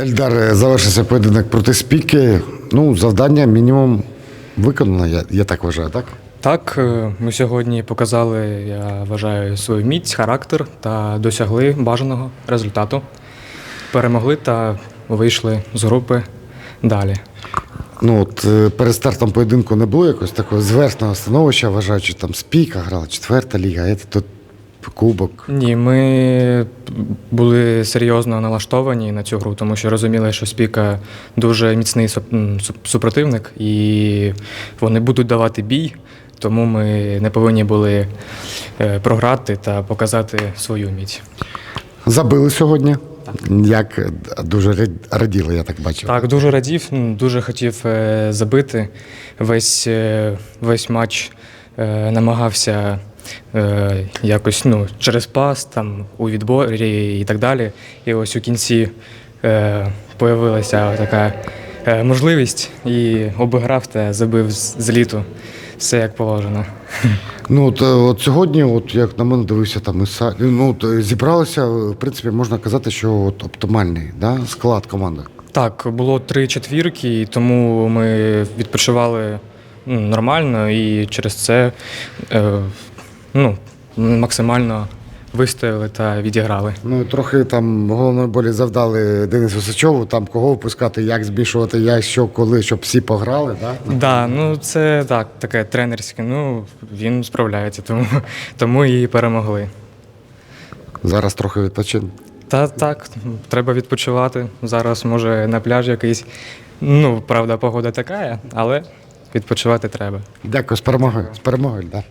Ельдар, е, завершився поєдинок проти спіки. Ну, завдання мінімум виконано, я, я так вважаю, так? Так, е, ми сьогодні показали, я вважаю, свою міць, характер та досягли бажаного результату. Перемогли та вийшли з групи далі. Ну, от е, перед стартом поєдинку не було якогось такого зверхного становища, вважаючи, там спіка грала, четверта ліга, а це тут кубок. Ні, ми були серйозно налаштовані на цю гру, тому що розуміли, що спіка дуже міцний супротивник, і вони будуть давати бій, тому ми не повинні були е, програти та показати свою міць. Забили сьогодні. Як е, дуже раділи, я так бачив. Так, дуже радів, дуже хотів е, забити. Весь, весь матч намагався е, якось ну, через пас, там, у відборі і так далі. І ось у кінці е, появилася така е, можливість і обіграв та забив з з літу. Все як положено. Ну, от, е, от сьогодні, от як на мене дивився, там Іса, ну, от, е, зібралося, в принципі, можна казати, що от, оптимальний да, склад команди. Так, було три четвірки, тому ми відпочивали нормально і через це е, ну, максимально вистояли та відіграли. Ну, трохи там головної болі завдали Денису Сичову, там кого випускати, як збільшувати, як, що, коли, щоб всі пограли. Да? Да, ну це так, таке тренерське. Ну він справляється, тому, тому і перемогли. Зараз трохи відпочинку. Та так, треба відпочивати. Зараз може на пляж якийсь. Ну, правда, погода така, але відпочивати треба. Дякую, з перемогою. З перемогою, да.